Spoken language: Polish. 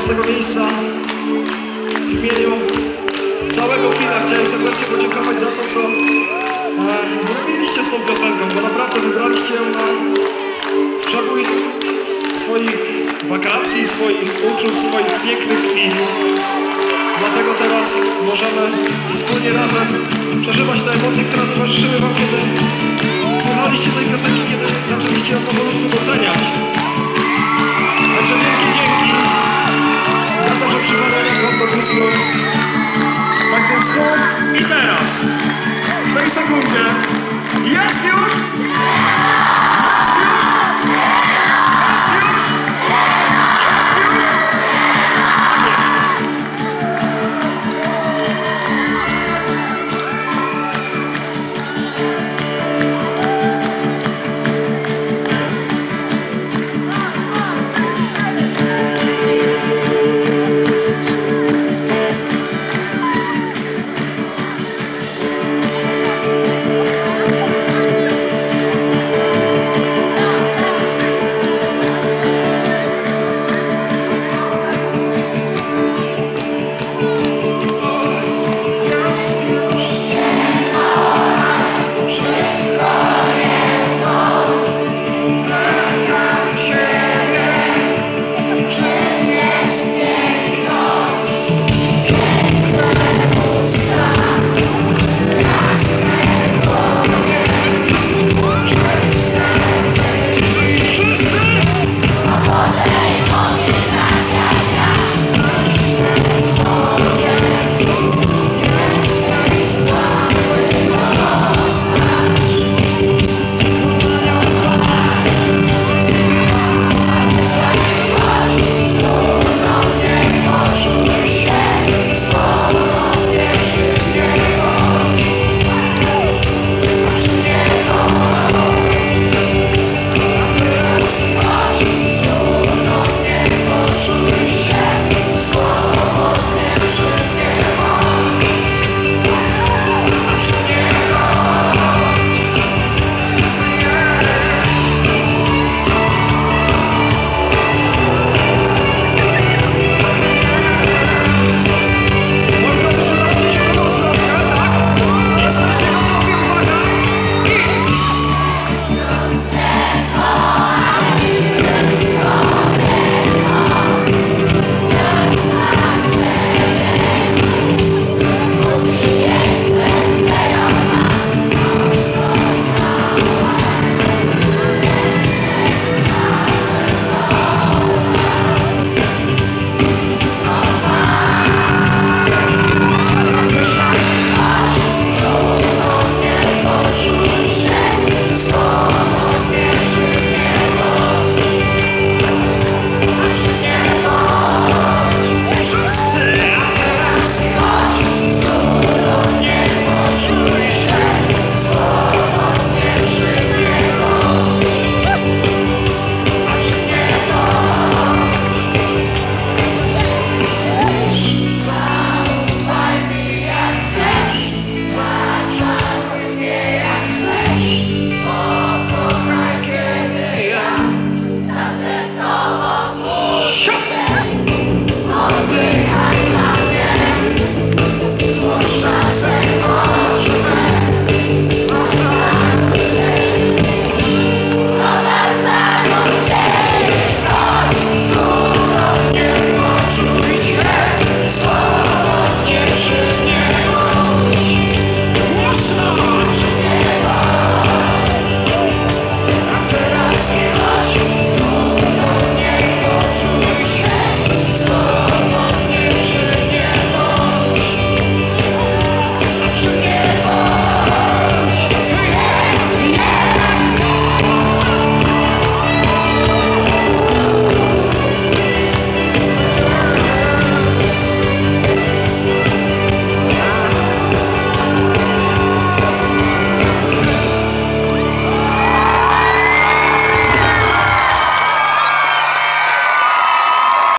z tego miejsca w imieniu całego fina chciałem serdecznie podziękować za to, co e, zrobiliście z tą piosenką, bo naprawdę wybraliście ją na przebój swoich wakacji, swoich uczuć, swoich pięknych chwil. Dlatego teraz możemy wspólnie razem przeżywać te emocje, które towarzyszyły Wam, kiedy słuchaliście tej piosenki, kiedy zaczęliście ją powolutku doceniać. нельзя. Если уж